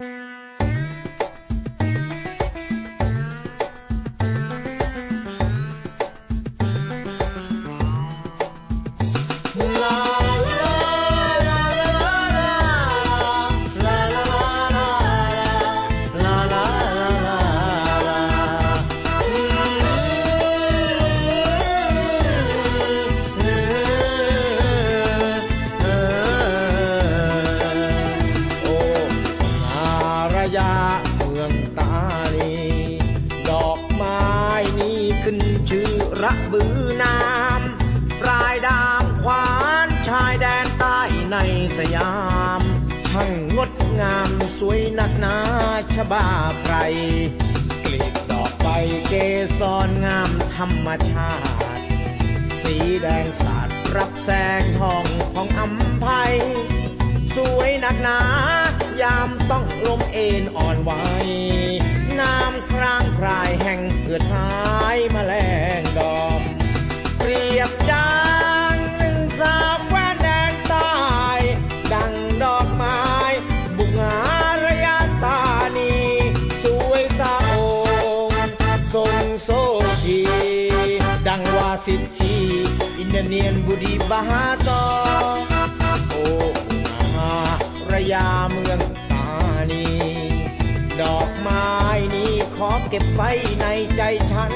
Música ือนามปลายดามขวานชายแดนใต้ในสยามช่างงดงามสวยนักหนาชบาไพรกลีบดอกใบเกสรงามธรรมชาติ สีแดงสาดรับแสงทองของอัมภัยสวยนักหนายามต้องลมเอ็นอ่อนไหวน้ำครางครายแห่งเกิดห สิบชีอินเดเนียนบุดีบาฮาซโอ้มาระยาเมืองตานีดอกไม้นี้ขอเก็บไว้ในใจฉัน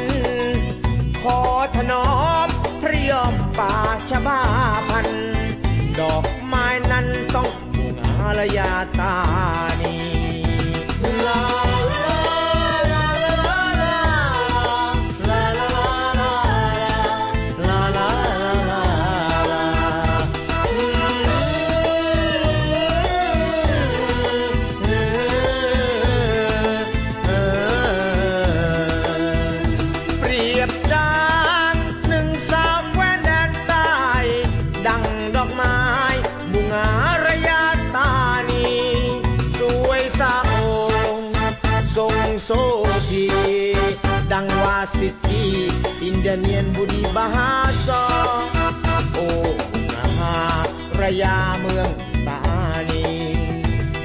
ขอถนอมพระยอมป่าชบาพัน ดอกไม้นั้นต้องบุงอารยาตานี Siti Indanian Budi Bahasa Oh Maha ระยาเมืองตานี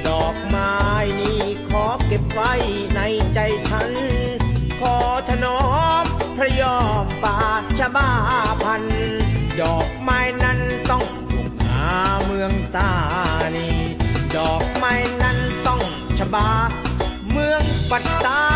ดอกไม้นี้ขอเก็บไว้ในใจฉัน ขอถนอมพระยอมป่าชะบ้าพัน ดอกไม้นั้นต้องถูกหาเมืองตานีดอกไม้นั้นต้องชะบา เมืองปัตตา